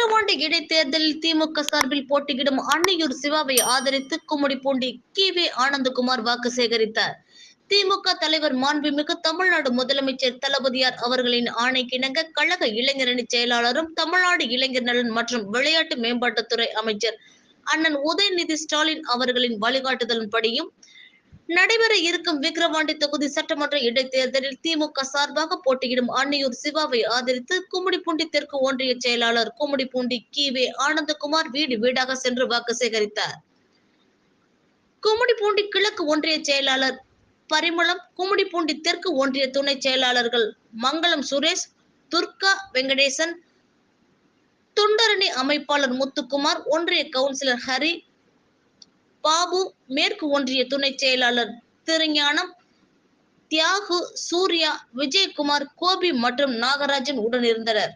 விக்கிரவாண்டி இடைத்தேர்தலில் திமுக சார்பில் போட்டியிடும் அன்னையூர் சிவாவை ஆதரித்து கும்மிடிப்பூண்டி வி ஆனந்தகுமார் வாக்கு சேகரித்தார். திமுக தலைவர் மாண்புமிகு தமிழ்நாடு முதலமைச்சர் தளபதியார் அவர்களின் ஆணைக்கிணங்க கழக இளைஞரணி செயலாளரும் தமிழ்நாடு இளைஞர் நலன் மற்றும் விளையாட்டு மேம்பாட்டுத்துறை அமைச்சர் அண்ணன் உதயநிதி ஸ்டாலின் அவர்களின் வழிகாட்டுதலின்படியும் நடைபெற இருக்கும் விக்கிரவாண்டி தொகுதி சட்டமன்ற இடைத்தேர்தலில் திமுக சார்பாக போட்டியிடும் அன்னியூர் சிவாவை ஆதரித்து கும்மிடிப்பூண்டி தெற்கு ஒன்றிய செயலாளர் கும்மிடிப்பூண்டி கிவே ஆனந்தகுமார் வீடு வீடாக சென்று வாக்கு சேகரித்தார். கும்மிடிப்பூண்டி கிழக்கு ஒன்றிய செயலாளர் பரிமளம் கும்மிடிப்பூண்டி தெற்கு ஒன்றிய துணை செயலாளர்கள் மங்களம் சுரேஷ் துர்கா வெங்கடேசன் துண்டரணி அமைப்பாளர் முத்துக்குமார் ஒன்றிய கவுன்சிலர் ஹரி பாபு மேற்கு ஒன்றிய துணை செயலாளர் திருஞானம் தியாகு சூர்யா விஜயகுமார் கோபி மற்றும் நாகராஜன் உடன் இருந்தனர்.